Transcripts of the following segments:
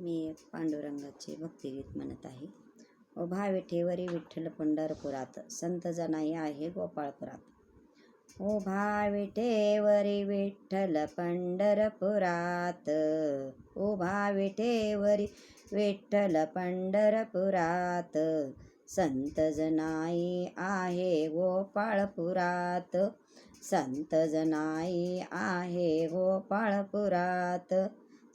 मी एक पांडुरंगाचे भक्तिगीत म्हणत आहे. उभा विठेवरी विठ्ठल पंढरपुरात संत जनाई आहे गोपाळपुरात. उभा विठेवरी विठ्ठल पंढरपुरात उभा विठेवरी विठ्ठल पंढरपुरात संत जनाई आहे गोपाळपुरात. संत जनाई आहे गोपाळपुरात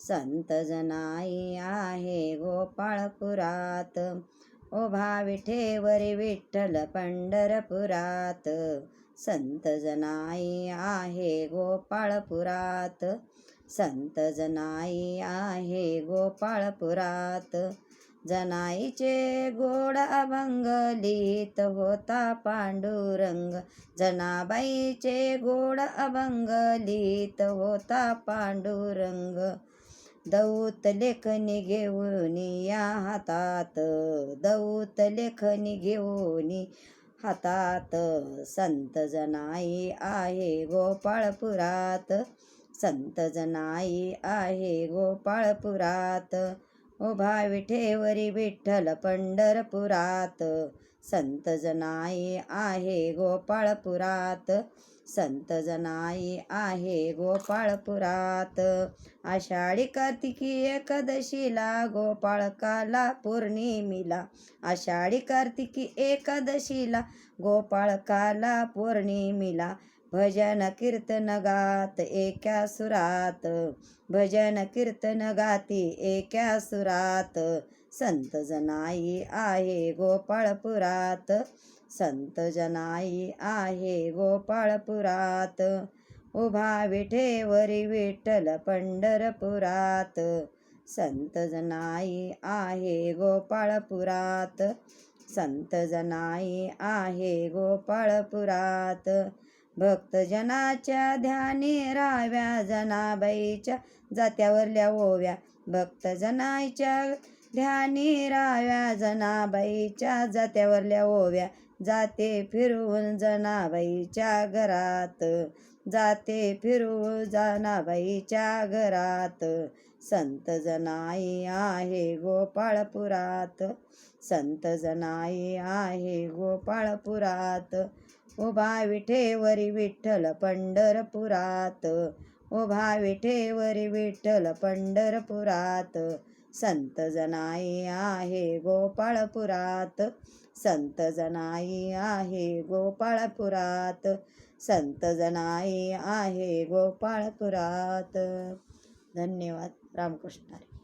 संत जनाई आहे गोपाळपुरात. ओभा विठेवरी विठ्ठल पंढरपुरात. संत जनाई आहे गोपाळपुरात. संत जनाई आहे गोपाळपुरात. जनाईचे गोड अभंग लिहित होता पांडुरंग. जनाबाईचे गोड अभंग लिहित होता पांडुरंग. दौत लेखनी घेऊन या हातात. दौत लेखनी घेऊन हातात. संत जनाई आहे गोपाळपुरात. संत जनाई आहे गोपाळपुरात. उभा विठेवरी विठ्ठल पंढरपुरात. संत जनाई आहे गोपाळपुरात. संत जनाई आहे गोपाळपुरात. आषाढी कार्तिकी एकादशीला गोपाळकाला पौर्णिमेला. आषाढी कार्तिकी एकादशीला गोपाळकाला पौर्णिमेला. भजन कीर्तन गात एका सुरात. भजन कीर्तन गाती एका सुरात. संत जनाई आहे गोपाळपुरात. संत जनाई आहे गोपाळपुरात. उभा विठेवरी विठ्ठल पंढरपुरात. संत जनाई आहे गोपाळपुरात. संत जनाई आहे गोपाळपुरात. भक्तजनाच्या ध्यानी राव्या जनाबाईच्या जात्यावरल्या ओव्या. भक्तजनाच्या ध्यानी राव्या जनाबाईच्या जात्यावरल्या ओव्या. जाते फिरून जनाबाईच्या घरात जाते फिरू जनाबाईच्या घरात. संत जनाई आहे गोपाळपुरात संत जनाई आहे गोपाळपुरात. उभा विठेवरी विठ्ठल पंढरपुरात. उभा विठेवरी विठ्ठल पंढरपुरात. संत जनाई आहे गोपाळपुरात. संत जनाई आहे गोपाळपुरात. संत जनाई आहे गोपाळपुरात. धन्यवाद. रामकृष्णारे